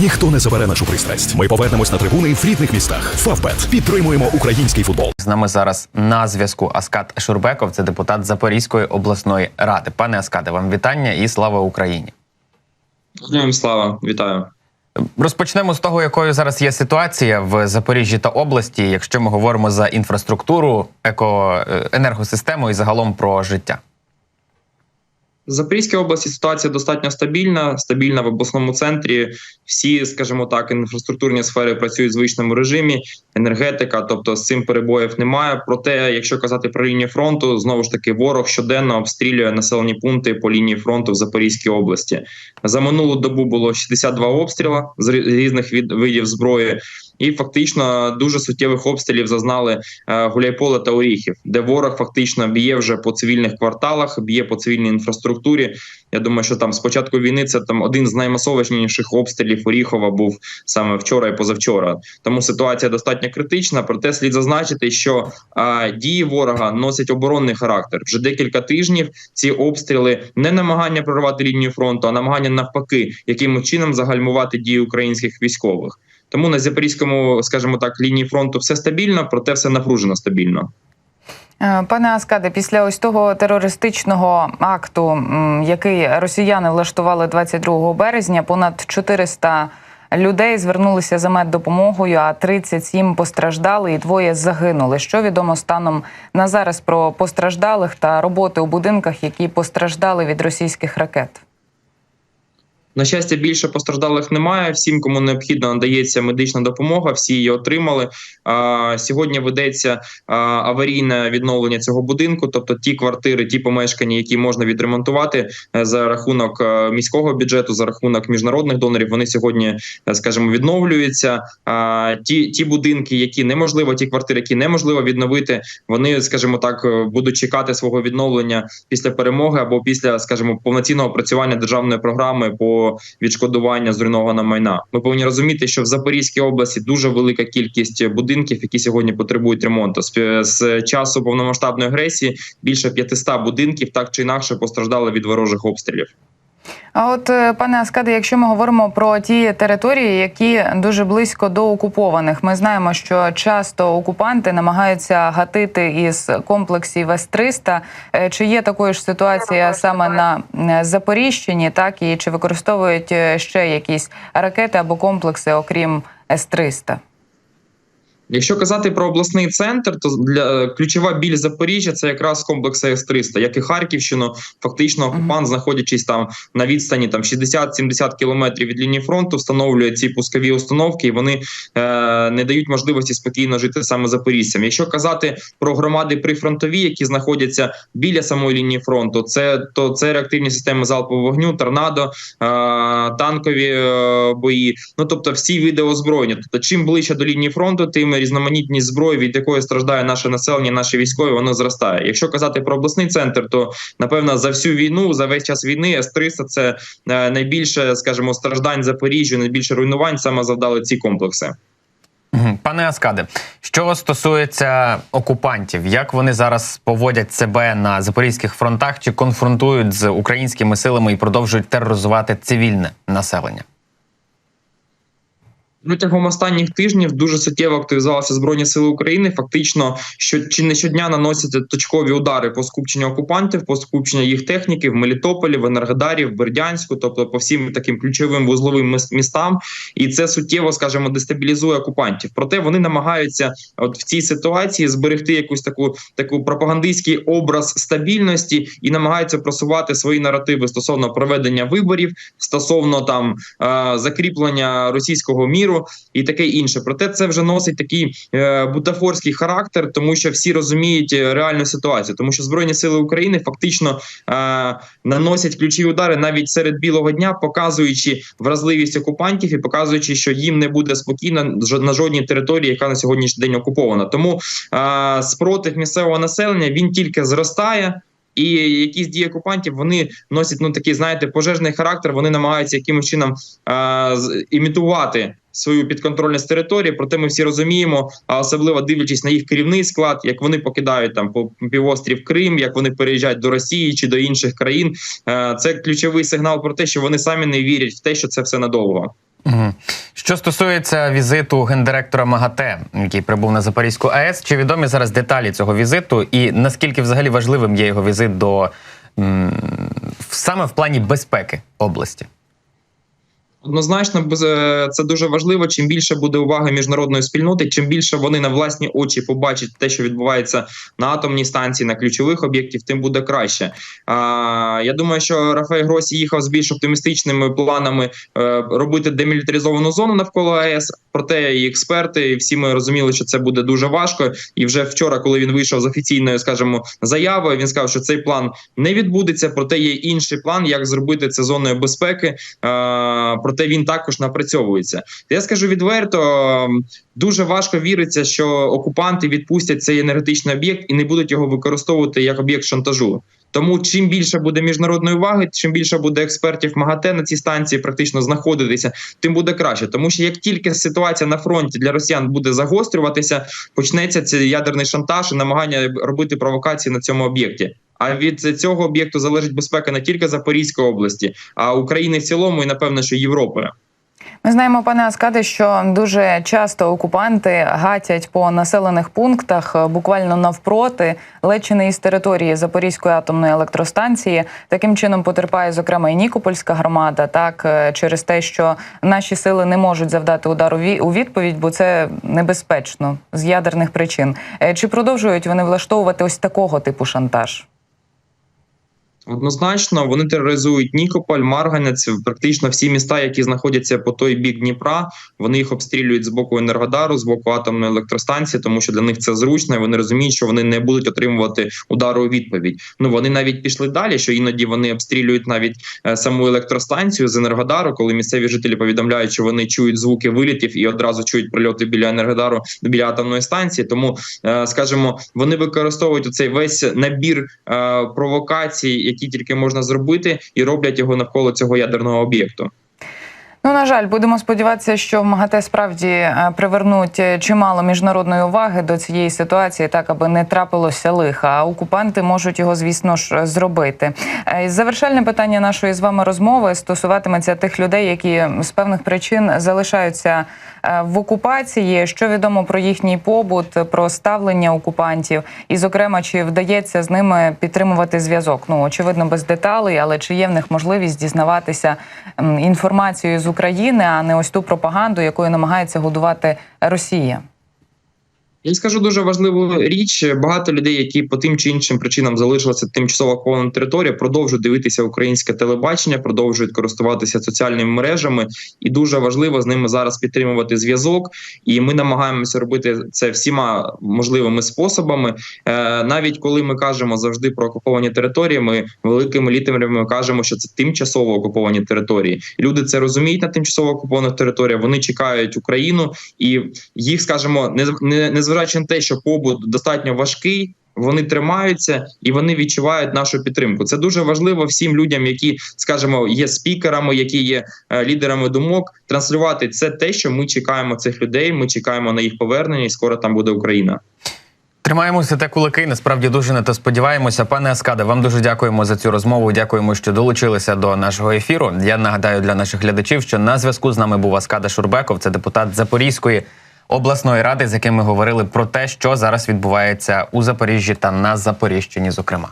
Ніхто не забере нашу пристрасть. Ми повернемось на трибуни в рідних містах. Фавбет підтримуємо український футбол. З нами зараз на зв'язку Аскат Шурбеков, це депутат Запорізької обласної ради. Пане Аскаде, вам вітання і слава Україні. Героям слава, вітаю. Розпочнемо з того, якою зараз є ситуація в Запоріжжі та області, якщо ми говоримо за інфраструктуру, еко е, енергосистему і загалом про життя. В Запорізькій області ситуація достатньо стабільна, стабільна в обласному центрі. Всі, скажімо так, інфраструктурні сфери працюють в звичному режимі, енергетика, тобто з цим перебоїв немає. Проте, якщо казати про лінію фронту, знову ж таки, ворог щоденно обстрілює населені пункти по лінії фронту в Запорізькій області. За минулу добу було 62 обстріла з різних видів зброї. І фактично дуже суттєвих обстрілів зазнали е, Гуляйполе та Оріхів, де ворог фактично б'є вже по цивільних кварталах, б'є по цивільній інфраструктурі. Я думаю, що там з початку війни це там один з наймасовішніших обстрілів Оріхова був саме вчора і позавчора. Тому ситуація достатньо критична. Проте слід зазначити, що е, дії ворога носять оборонний характер. Вже декілька тижнів ці обстріли не намагання прорвати лінію фронту, а намагання навпаки, яким чином загальмувати дії українських військових. Тому на запорізькому, скажімо так, лінії фронту все стабільно, проте все напружено стабільно. Е, Пане Аскаде, після ось того терористичного акту, який росіяни влаштували 22 березня, понад 400 людей звернулися за меддопомогою, а 37 постраждали і двоє загинули. Що відомо станом на зараз про постраждалих та роботи у будинках, які постраждали від російських ракет? На щастя, більше постраждалих немає. Всім, кому необхідно, надається медична допомога. Всі її отримали. А, сьогодні ведеться аварійне відновлення цього будинку, тобто ті квартири, ті помешкання, які можна відремонтувати е, за рахунок е, міського бюджету, за рахунок міжнародних донорів. Вони сьогодні, е, скажімо, відновлюються. А, ті, ті будинки, які неможливо, ті квартири, які неможливо відновити, вони, скажімо так, будуть чекати свого відновлення після перемоги або після, скажімо, повноцінного опрацювання державної програми по відшкодування зруйнованого майна. Ми повинні розуміти, що в Запорізькій області дуже велика кількість будинків, які сьогодні потребують ремонту. З, часу повномасштабної агресії більше 500 будинків так чи інакше постраждали від ворожих обстрілів. А от, е, пане Аскаде, якщо ми говоримо про ті території, які дуже близько до окупованих, ми знаємо, що часто окупанти намагаються гатити із комплексів С-300. Е, Чи є такою ж ситуація саме на Запоріжчині, так і чи використовують е, ще якісь ракети або комплекси, окрім С-300? Якщо казати про обласний центр, то для ключова біль Запоріжжя це якраз комплекс С-300, як і Харківщину. Фактично, окупант, знаходячись там на відстані там 60-70 кілометрів від лінії фронту, встановлює ці пускові установки, і вони е, не дають можливості спокійно жити саме запоріжцям. Якщо казати про громади прифронтові, які знаходяться біля самої лінії фронту, це то це реактивні системи залпового вогню, торнадо, е, танкові е, бої. Ну тобто, всі види озброєння. Тобто, чим ближче до лінії фронту, тим різноманітність зброї, від якої страждає наше населення, наші військові, воно зростає. Якщо казати про обласний центр, то напевно за всю війну, за весь час війни, С-300 – це е, найбільше, скажімо, страждань Запоріжжя, найбільше руйнувань саме завдали ці комплекси. Пане Аскаде, що стосується окупантів, як вони зараз поводять себе на запорізьких фронтах чи конфронтують з українськими силами і продовжують тероризувати цивільне населення? Протягом останніх тижнів дуже суттєво активізувалися збройні сили України. Фактично, що чи не щодня наносять точкові удари по скупченню окупантів, по скупченню їх техніки в Мелітополі, в Енергодарі, в Бердянську, тобто по всім таким ключовим вузловим міс- містам, і це суттєво, скажімо, дестабілізує окупантів. Проте вони намагаються, от в цій ситуації, зберегти якусь таку таку пропагандистський образ стабільності і намагаються просувати свої наративи стосовно проведення виборів, стосовно там е, закріплення російського міру і таке інше. Проте це вже носить такий е, бутафорський характер, тому що всі розуміють е, реальну ситуацію, тому що збройні сили України фактично е, наносять ключові удари навіть серед білого дня, показуючи вразливість окупантів і показуючи, що їм не буде спокійно на жодній території, яка на сьогоднішній день окупована. Тому е, спротив місцевого населення він тільки зростає. І якісь дії окупантів вони носять ну такий, знаєте, пожежний характер. Вони намагаються якимось чином е, імітувати свою підконтрольність території. Проте ми всі розуміємо, а особливо дивлячись на їх керівний склад, як вони покидають там по півострів Крим, як вони переїжджають до Росії чи до інших країн. Е, це ключовий сигнал про те, що вони самі не вірять в те, що це все надовго. Що стосується візиту гендиректора МАГАТЕ, який прибув на Запорізьку АЕС, чи відомі зараз деталі цього візиту, і наскільки взагалі важливим є його візит до саме в плані безпеки області? Однозначно, е, це дуже важливо. Чим більше буде уваги міжнародної спільноти, чим більше вони на власні очі побачать те, що відбувається на атомній станції, на ключових об'єктів, тим буде краще. А, я думаю, що Рафаель Гросі їхав з більш оптимістичними планами е, робити демілітаризовану зону навколо АЕС. Проте і експерти, і всі ми розуміли, що це буде дуже важко. І вже вчора, коли він вийшов з офіційною, скажімо, заявою, він сказав, що цей план не відбудеться. Проте є інший план, як зробити це зоною безпеки. Проте він також напрацьовується. Я скажу відверто, дуже важко віриться, що окупанти відпустять цей енергетичний об'єкт і не будуть його використовувати як об'єкт шантажу. Тому чим більше буде міжнародної уваги, чим більше буде експертів МАГАТЕ на цій станції практично знаходитися, тим буде краще. Тому що як тільки ситуація на фронті для росіян буде загострюватися, почнеться цей ядерний шантаж і намагання робити провокації на цьому об'єкті. А від цього об'єкту залежить безпека не тільки Запорізької області, а України в цілому, і напевно, що Європи. Ми знаємо, пане Аскаде, що дуже часто окупанти гатять по населених пунктах е, буквально навпроти, ледь чи не із території Запорізької атомної електростанції. Таким чином потерпає зокрема і Нікопольська громада, так е, через те, що наші сили не можуть завдати удару у відповідь, бо це небезпечно з ядерних причин. Е, Чи продовжують вони влаштовувати ось такого типу шантаж? Однозначно, вони тероризують Нікополь, Марганець, практично всі міста, які знаходяться по той бік Дніпра. Вони їх обстрілюють з боку Енергодару, з боку атомної електростанції, тому що для них це зручно. і Вони розуміють, що вони не будуть отримувати удару у відповідь. Ну вони навіть пішли далі, що іноді вони обстрілюють навіть е, саму електростанцію з Енергодару, коли місцеві жителі повідомляють, що вони чують звуки вилітів і одразу чують прильоти біля Енергодару, біля атомної станції. Тому, е, скажімо, вони використовують оцей весь набір е, провокацій, які тільки можна зробити, і роблять його навколо цього ядерного об'єкту. Ну, на жаль, будемо сподіватися, що МАГАТЕ справді е, привернуть е, чимало міжнародної уваги до цієї ситуації, так аби не трапилося лиха. А окупанти можуть його, звісно ж, зробити. Е, Завершальне питання нашої з вами розмови стосуватиметься тих людей, які з певних причин залишаються в окупації. Що відомо про їхній побут, про ставлення окупантів, і, зокрема, чи вдається з ними підтримувати зв'язок? Ну очевидно, без деталей, але чи є в них можливість дізнаватися м, інформацію з України, а не ось ту пропаганду, якою намагається годувати Росія? Я скажу дуже важливу річ. Багато людей, які по тим чи іншим причинам залишилися тимчасово окупованою територією, продовжують дивитися українське телебачення, продовжують користуватися соціальними мережами, і дуже важливо з ними зараз підтримувати зв'язок. І ми намагаємося робити це всіма можливими способами. Е, навіть коли ми кажемо завжди про окуповані території, ми великими літерами кажемо, що це тимчасово окуповані території. Люди це розуміють на тимчасово окупованих територіях. Вони чекають Україну, і їх, скажімо, не не незважаючи на те, що побут достатньо важкий. Вони тримаються і вони відчувають нашу підтримку. Це дуже важливо всім людям, які, скажімо, є спікерами, які є е, лідерами думок. Транслювати це те, що ми чекаємо цих людей. Ми чекаємо на їх повернення, і скоро там буде Україна. Тримаємося та кулаки. Насправді дуже на то сподіваємося. Пане Аскаде, вам дуже дякуємо за цю розмову. Дякуємо, що долучилися до нашого ефіру. Я нагадаю для наших глядачів, що на зв'язку з нами був Аскада Шурбеков, це депутат Запорізької обласної ради, з яким ми говорили про те, що зараз відбувається у Запоріжжі та на Запоріжчині, зокрема.